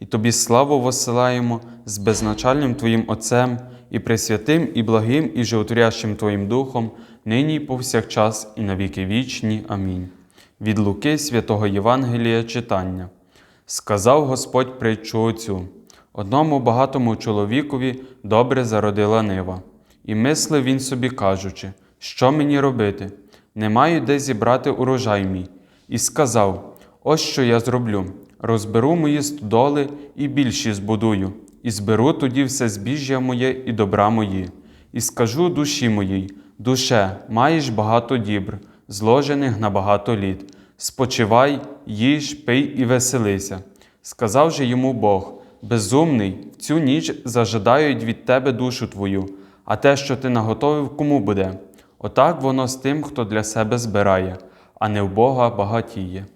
і Тобі славу воссилаємо з безначальним Твоїм Отцем і пресвятим, і благим, і животворящим Твоїм Духом, нині і повсякчас, і навіки вічні. Амінь. Від Луки святого Євангелія читання. Сказав Господь притчу оцю. Одному багатому чоловікові добре зародила нива. І мислив він собі, кажучи, що мені робити? Не маю де зібрати урожай мій. І сказав: Ось що я зроблю: розберу мої стодоли і більші збудую, і зберу тоді все збіжжя моє і добра мої. І скажу душі моїй: душе, маєш багато дібр, зложених на багато літ. Спочивай, їж, пий і веселися. Сказав же йому Бог: Безумний, в цю ніч зажадають від тебе душу твою, а те, що ти наготовив, кому буде? Отак воно з тим, хто для себе збирає, а не в Бога багатіє.